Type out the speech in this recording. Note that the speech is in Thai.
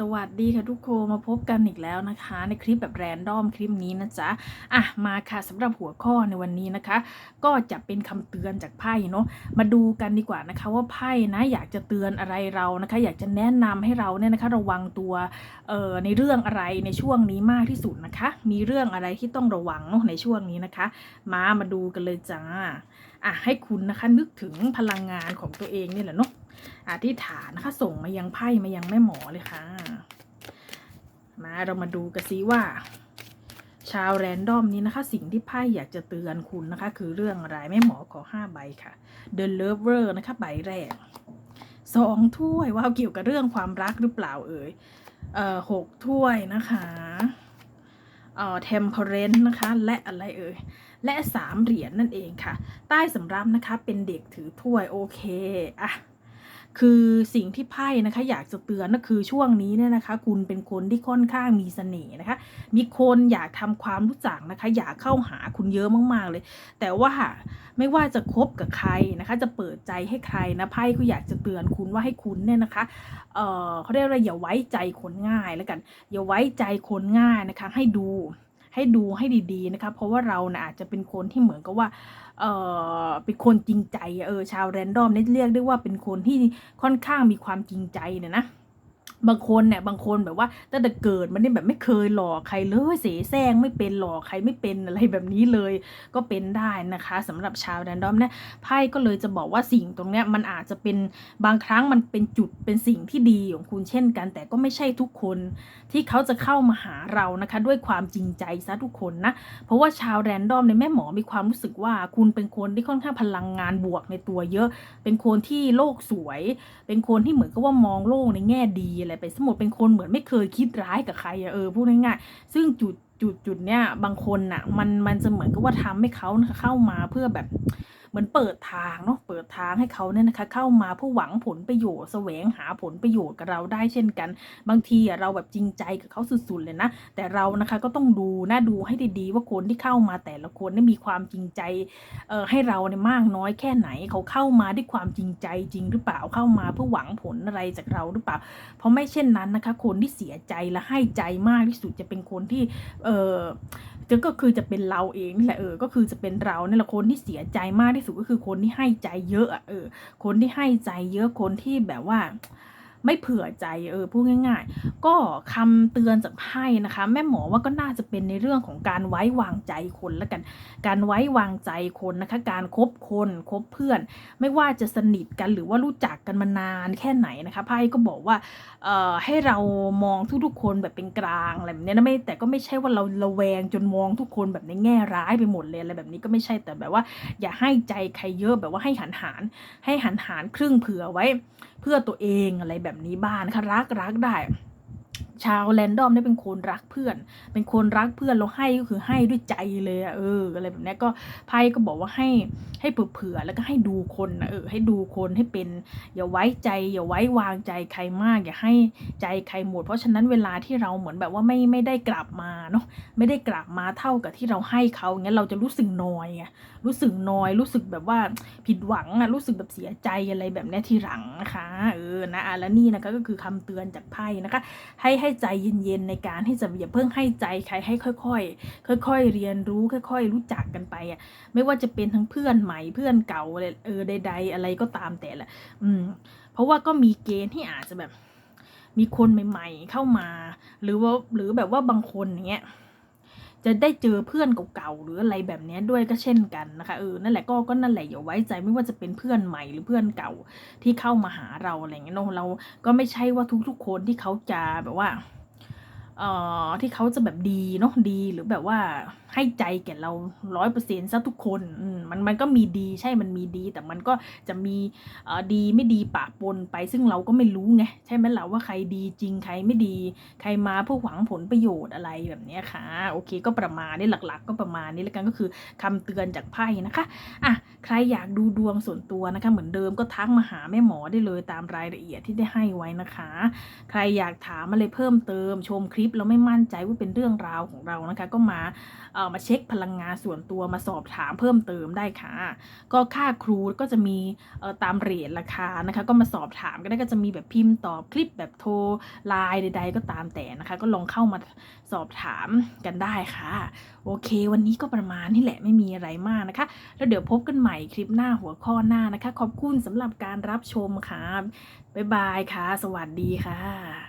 สวัสดีค่ะทุกคนมาพบกันอีกแล้วนะคะ ในคลิปแบบแรนดอมคลิปนี้นะจ๊ะอะมาค่ะสำหรับหัวข้อในวันนี้นะคะ ก็จะเป็นคำเตือนจากไพ่เนาะมาดูกันดีกว่านะคะ ว่าไพ่นะอยากจะเตือนอะไรเรานะคะ อยากจะแนะนำให้เราเนี่ยนะคะ ระวังตัวเอ่อในเรื่องอะไรในช่วงนี้มากที่สุดนะคะ มีเรื่องอะไรที่ต้องระวังเนาะในช่วงนี้นะคะ มามาดูกันเลยจ้าอะให้คุณนะคะนึกถึงพลังงานของตัวเองนี่แหละเนาะ อธิษฐานนะคะ ส่งมายังไพ่มายังแม่หมอเลยค่ะ มาเรามาดูกันซิว่า ชาวแรนดอมนี้นะคะ สิ่งที่ไพ่อยากจะเตือนคุณนะคะ คือเรื่องอะไรแม่หมอขอห้าใบค่ะ The Lover นะคะใบแรกสองถ้วยว้าวเกี่ยวกับเรื่องความรักหรือเปล่าเอ่ยเอ่อหกถ้วยนะคะเอ่อ Temperance นะคะและอะไรเอ่ยและสามเหรียญนั่นเองค่ะ ใต้สำรับนะคะเป็นเด็กถือถ้วยโอเคอะ คือสิ่งที่ไพ่นะคะ อยากจะเตือนก็คือช่วงนี้เนี่ยนะคะ คุณเป็นคนที่ค่อนข้างมีเสน่ห์นะคะ มีคนอยากทำความรู้จักนะคะ อยากเข้าหาคุณเยอะมากๆเลย แต่ว่าไม่ว่าจะคบกับใครนะคะ จะเปิดใจให้ใครนะไพ่ก็อยากจะเตือนคุณว่าให้คุณเนี่ยนะคะเออเขาเรียกว่าอย่าไว้ใจคนง่ายแล้วกัน อย่าไว้ใจคนง่ายนะคะ ให้ดู ให้ดูให้ดีๆนะคะเพราะว่าเรานะอาจจะเป็นคนที่เหมือนกับว่าเออเป็นคนจริงใจเออชาวแรนดอมเนี่ยเรียกได้ว่าเป็นคนที่ค่อนข้างมีความจริงใจเนี่ยนะ บางคนเนี่ยบางคนแบบว่าตั้งแต่เกิดมันนี่แบบไม่เคยหลอกใครเลยเสแสร้งไม่เป็นหลอกใครไม่เป็นอะไรแบบนี้เลย ก็เป็นได้นะคะสำหรับชาวแรนดอมเนี่ยไพ่ก็เลยจะบอกว่าสิ่งตรงเนี้ยมันอาจจะเป็นบางครั้งมันเป็นจุดเป็นสิ่งที่ดีของคุณเช่นกัน แต่ก็ไม่ใช่ทุกคนที่เขาจะเข้ามาหาเรานะคะ ด้วยความจริงใจซะทุกคนนะเพราะว่าชาวแรนดอมในแม่หมอมีความรู้สึกว่าคุณเป็นคนที่ค่อนข้างพลังงานบวกในตัวเยอะ เป็นคนที่โลกสวย เป็นคนที่เหมือนกับว่ามองโลกในแง่ดีอะไรไปสมุดเป็นคนเหมือนไม่เคยคิดร้ายกับใครอะเออพูดง่ายๆซึ่งจุดจุดจุดเนี้ยบางคนน่ะมันมันจะเหมือนกับว่าทำให้เขานะเข้ามาเพื่อแบบ เหมือนเปิดทางเนาะเปิดทางให้เขาเนี่ยนะคะเข้ามาเพื่อหวังผลประโยชน์แสวงหาผลประโยชน์กับเราได้เช่นกัน บางทีเราแบบจริงใจกับเขาสุดๆเลยนะ แต่เรานะคะก็ต้องดูนะดูให้ดีๆว่าคนที่เข้ามาแต่ละคนเนี่ยมีความจริงใจเอ่อให้เราเนี่ยมากน้อยแค่ไหนเขาเข้ามาด้วยความจริงใจจริงหรือเปล่าเข้ามาเพื่อหวังผลอะไรจากเราหรือเปล่า เพราะไม่เช่นนั้นนะคะ คนที่เสียใจและให้ใจมากที่สุดจะเป็นคนที่เออ จะก็คือจะเป็นเราเองนี่แหละเออ ก็คือจะเป็นเราเนี่ยแหละคนที่เสียใจมากที่สุดก็คือคนที่ให้ใจเยอะอะเออ คนที่ให้ใจเยอะคนที่แบบว่า ไม่เผื่อใจเออพูดง่าย ๆ ก็คำเตือนจากไพ่นะคะ แม่หมอว่าก็น่าจะเป็นในเรื่องของการไว้วางใจคนล้วกัน การไว้วางใจคนนะคะ การคบคนคบเพื่อน ไม่ว่าจะสนิทกันหรือว่ารู้จักกันมานานแค่ไหนนะคะไพ่ก็บอกว่าเอ่อให้เรามองทุกๆคนแบบเป็นกลางอะไรแบบนี้นะไม่แต่ก็ไม่ใช่ว่าเราระแวงจนมองทุกคนแบบในแง่ร้ายไปหมดเลยอะไรแบบนี้ก็ไม่ใช่แต่แบบว่า อย่าให้ใจใครเยอะแบบว่าให้หันหันให้หันหันครึ่งเผื่อไว้เพื่อตัวเองอะไรแบบนี้บ้างนะคะรักรักได้ ชาวแรนดอมเนี่ยเป็นคนรักเพื่อน เป็นคนรักเพื่อนแล้วให้ก็คือให้ด้วยใจเลยอะเอออะไรแบบนี้ก็ไพ่ก็บอกว่าให้ให้เผื่อๆแล้วก็ให้ดูคนนะเออให้ดูคนให้เป็น อย่าไว้ใจ อย่าไว้วางใจใครมาก อย่าให้ใจใครหมด เพราะฉะนั้นเวลาที่เราเหมือนแบบว่าไม่ไม่ได้กลับมาเนาะไม่ได้กลับมาเท่ากับที่เราให้เขาเงี้ยเราจะรู้สึกนอยไงรู้สึกนอยรู้สึกแบบว่าผิดหวังอะรู้สึกแบบเสียใจอะไรแบบนี้ทีหลังนะคะเออนะอะแล้วนี่นะคะก็คือคำเตือนจากไพ่นะคะให้ใให้ใจเย็นๆในการที่จะอย่าเพิ่งให้ใจใครให้ค่อยๆ ค่อย ๆ เรียนรู้ค่อย ๆ รู้จักกันไปอะไม่ว่าจะเป็นทั้งเพื่อนใหม่เพื่อนเก่าอะไรเออใด ๆ อะไรก็ตามแต่แหละอืม เพราะว่าก็มีเกณฑ์ที่อาจจะแบบ มีคนใหม่ ๆ เข้ามา หรือว่าหรือแบบว่าบางคนอย่างเงี้ย จะได้เจอเพื่อนเก่าๆหรืออะไรแบบนี้ด้วยก็เช่นกันนะคะเออนั่นแหละก็ก็นั่นแหละอย่าไว้ใจไม่ว่าจะเป็นเพื่อนใหม่หรือเพื่อนเก่าที่เข้ามาหาเราอะไรเงี้ยเนอะเราก็ไม่ใช่ว่าทุกๆคนที่เขาจะแบบว่า เอ่อที่เขาจะแบบดีเนาะดีหรือแบบว่าให้ใจแก่เราร้อยเปอร์เซ็นต์ซะทุกคนมันมันก็มีดีใช่มันมีดี แต่มันก็จะมีเอ่อดีไม่ดีปะปนไป ซึ่งเราก็ไม่รู้ไงใช่ไหมล่ะว่าใครดีจริงใครไม่ดี ใครมาเพื่อหวังผลประโยชน์อะไรแบบนี้ค่ะ โอเค ก็ประมาณนี้หลัก ๆ ก็ประมาณนี้แล้วกันก็คือคำเตือนจากไพ่นะคะอะ ใครอยากดูดวงส่วนตัวนะคะ เหมือนเดิมก็ทักมาหาแม่หมอได้เลยตามรายละเอียดที่ได้ให้ไว้นะคะ ใครอยากถามอะไรเพิ่มเติม ชมคลิปแล้วไม่มั่นใจว่าเป็นเรื่องราวของเรานะคะ ก็มาเอ่อมาเช็คพลังงานส่วนตัวมาสอบถามเพิ่มเติมได้ค่ะ ก็ค่าครูก็จะมีเอ่อตามเรทราคานะคะ ก็มาสอบถามกันได้ก็จะมีแบบพิมพ์ตอบคลิปแบบโทรไลน์ใด ๆ ก็ตามแต่นะคะ ก็ลองเข้ามาสอบถามกันได้ค่ะ โอเค วันนี้ก็ประมาณนี้แหละไม่มีอะไรมากนะคะ แล้วเดี๋ยวพบกันใหม่ม่คลิปหน้าหัวข้อหน้านะคะ ขอบคุณสำหรับการรับชมค่ะ บ๊ายบายค่ะ สวัสดีค่ะ